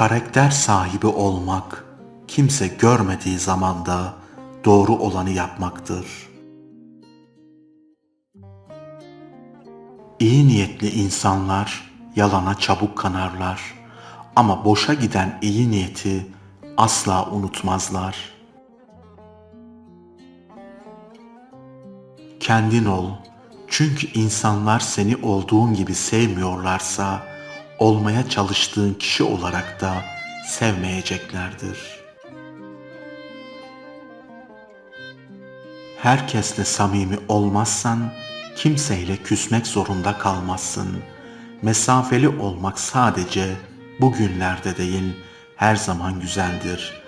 Karakter sahibi olmak, kimse görmediği zamanda doğru olanı yapmaktır. İyi niyetli insanlar yalana çabuk kanarlar ama boşa giden iyi niyeti asla unutmazlar. Kendin ol. Çünkü insanlar seni olduğun gibi sevmiyorlarsa olmaya çalıştığın kişi olarak da sevmeyeceklerdir. Herkesle samimi olmazsan kimseyle küsmek zorunda kalmazsın. Mesafeli olmak sadece bugünlerde değil her zaman güzeldir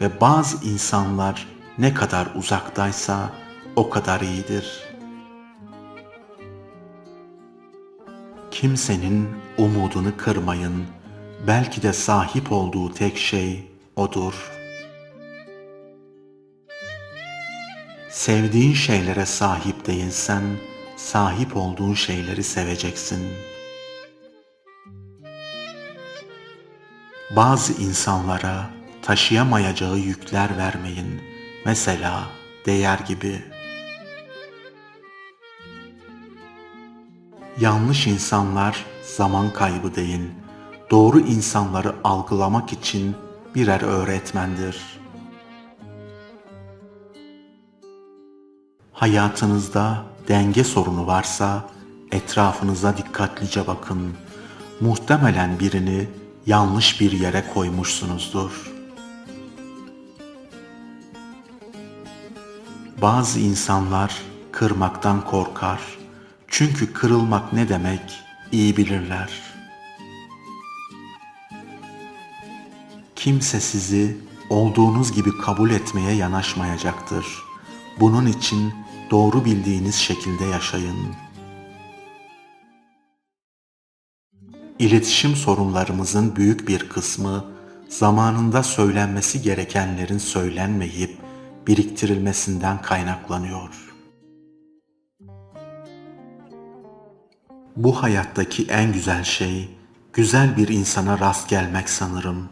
ve bazı insanlar ne kadar uzaktaysa o kadar iyidir. Kimsenin umudunu kırmayın. Belki de sahip olduğu tek şey odur. Sevdiğin şeylere sahip değilsen, sahip olduğun şeyleri seveceksin. Bazı insanlara taşıyamayacağı yükler vermeyin. Mesela değer gibi. Yanlış insanlar zaman kaybı değil, doğru insanları algılamak için birer öğretmendir. Hayatınızda denge sorunu varsa etrafınıza dikkatlice bakın. Muhtemelen birini yanlış bir yere koymuşsunuzdur. Bazı insanlar kırmaktan korkar. Çünkü kırılmak ne demek iyi bilirler. Kimse sizi olduğunuz gibi kabul etmeye yanaşmayacaktır. Bunun için doğru bildiğiniz şekilde yaşayın. İletişim sorunlarımızın büyük bir kısmı zamanında söylenmesi gerekenlerin söylenmeyip biriktirilmesinden kaynaklanıyor. Bu hayattaki en güzel şey güzel bir insana rast gelmek sanırım.